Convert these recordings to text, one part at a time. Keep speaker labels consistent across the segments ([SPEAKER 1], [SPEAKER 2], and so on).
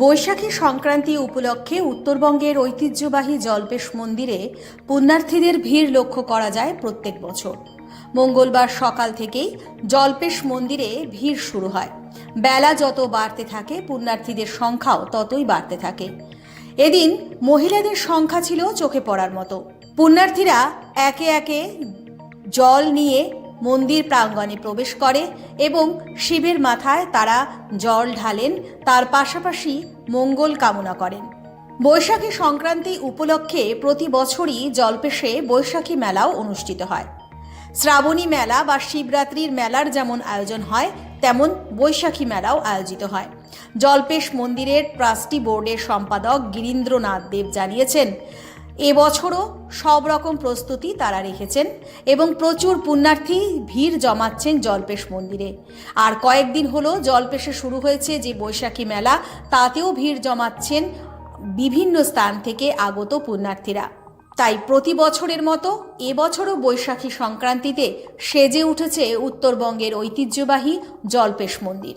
[SPEAKER 1] বৈশাখী সংক্রান্তি উপলক্ষে উত্তরবঙ্গের ঐতিহ্যবাহী জল্পেশ মন্দিরে পুণ্যার্থীদের ভিড় লক্ষ্য করা যায় প্রত্যেক বছর। মঙ্গলবার সকাল থেকেই জল্পেশ মন্দিরে ভিড় শুরু হয়। বেলা যত বাড়তে থাকে, পুণ্যার্থীদের সংখ্যাও ততই বাড়তে থাকে। এদিন মহিলাদের সংখ্যা ছিল চোখে পড়ার মতো। পুণ্যার্থীরা একে একে জল নিয়ে মন্দির প্রাঙ্গণে প্রবেশ করে এবং শিবের মাথায় তারা জল ঢালেন, তার পাশাপাশি মঙ্গল কামনা করেন। বৈশাখী সংক্রান্তি উপলক্ষে প্রতি বছরই জলপেশে বৈশাখী মেলাও অনুষ্ঠিত হয়। শ্রাবণী মেলা বা শিবরাত্রির মেলার যেমন আয়োজন হয়, তেমন বৈশাখী মেলাও আয়োজিত হয়। জলপেশ মন্দিরের ট্রাস্টি বোর্ডের সম্পাদক গিরীন্দ্রনাথ দেব জানিয়েছেন এবছরও সব রকম প্রস্তুতি তারা রেখেছেন এবং প্রচুর পুণ্যার্থী ভিড় জমাচ্ছেন জলপেশ মন্দিরে। আর কয়েকদিন হলো জলপেশে শুরু হয়েছে যে বৈশাখী মেলা, তাতেও ভিড় জমাচ্ছেন বিভিন্ন স্থান থেকে আগত পুণ্যার্থীরা। তাই প্রতি বছরের মতো এবছরও বৈশাখী সংক্রান্তিতে সেজে উঠেছে উত্তরবঙ্গের ঐতিহ্যবাহী জলপেশ মন্দির।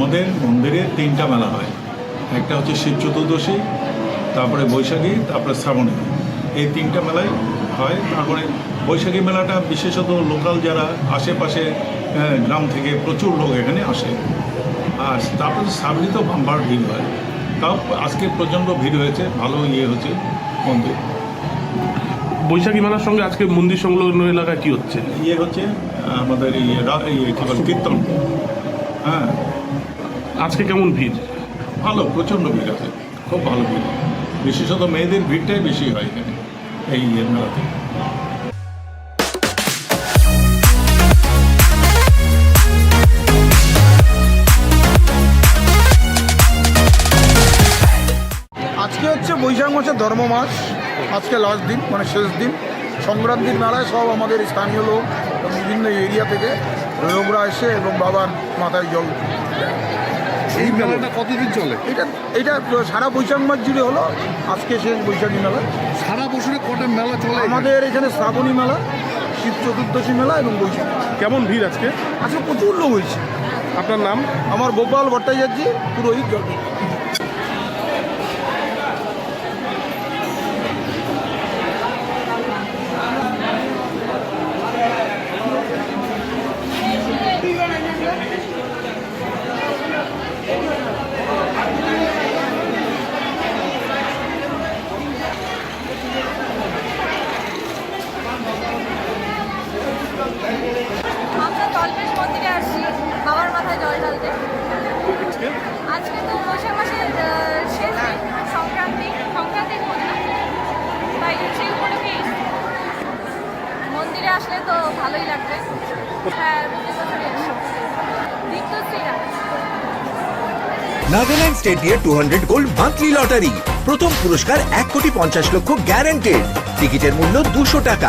[SPEAKER 2] আমাদের মন্দিরে তিনটা মেলা হয়। একটা হচ্ছে শিব চতুর্দশী তারপরে বৈশাখী তারপরে শ্রাবণী। এই তিনটা মেলাই হয়। তারপরে বৈশাখী মেলাটা বিশেষত লোকাল যারা আশেপাশে আহ, গ্রাম থেকে প্রচুর লোক এখানে আসে। আর তারপরে শ্রাবণী তো বাম্বার ভিড় হয়। তাও আজকে প্রচণ্ড ভিড় হয়েছে ভালো ইয়ে হচ্ছে মন্দির।
[SPEAKER 3] বৈশাখী মেলার সঙ্গে আজকে মন্দির সংলগ্ন এলাকায় কি হচ্ছে?
[SPEAKER 2] ইয়ে হচ্ছে আমাদের ইয়ে রা- ইয়ে কী বলে কীর্তন। হ্যাঁ
[SPEAKER 3] আজকে কেমন ভিড়?
[SPEAKER 2] ভালো প্রচণ্ড ভিড় আছে। খুব ভালো ভিড়। বিশেষত মেয়েদের ভিড়টাই বেশি হয় এখানে এই ইয়ের মেলাতে।
[SPEAKER 4] আজকে হচ্ছে বৈশাখ মাসের ধর্ম মাস। আজকে লাস্ট দিন মানে শেষ দিন। সংক্রান্তির মেলায় সব আমাদের স্থানীয় লোক বিভিন্ন এরিয়া থেকে লোকরা এসে এবং বাবার মাথায় জল।
[SPEAKER 5] এই মেলাটা কতদিন চলে?
[SPEAKER 4] এটা এটা সারা বৈশাখ মাস জুড়ে হলো। আজকে শেষ বৈশাখী মেলা।
[SPEAKER 5] সারা বছরে কটা মেলা চলে
[SPEAKER 4] আমাদের এখানে শ্রাবণী মেলা শিব চতুর্দশী মেলা এবং বৈশাখ
[SPEAKER 3] কেমন ভিড় আজকে?
[SPEAKER 4] আজকে প্রচুর লোক হয়েছে।
[SPEAKER 3] আপনার নাম?
[SPEAKER 4] আমার গোপাল ভট্টাচার্য পুরোহিত জল
[SPEAKER 3] আজকে?
[SPEAKER 6] আজকে তো বৈশাখ মাসের আহ, শেষ দিন সংক্রান্তি সংক্রান্তির পূজা তাই সেই উপলক্ষেই মন্দিরে আসলে তো ভালোই লাগবে। হ্যাঁ প্রতি বছরই আসি দীপ্ত শ্রীরাম
[SPEAKER 7] নাগাল্যান্ড স্টেট দিয়ে two hundred gold monthly lottery প্রথম পুরস্কার এক কোটি পঞ্চাশ লক্ষ গ্যারান্টেড টিকিটের মূল্য দুশো টাকা।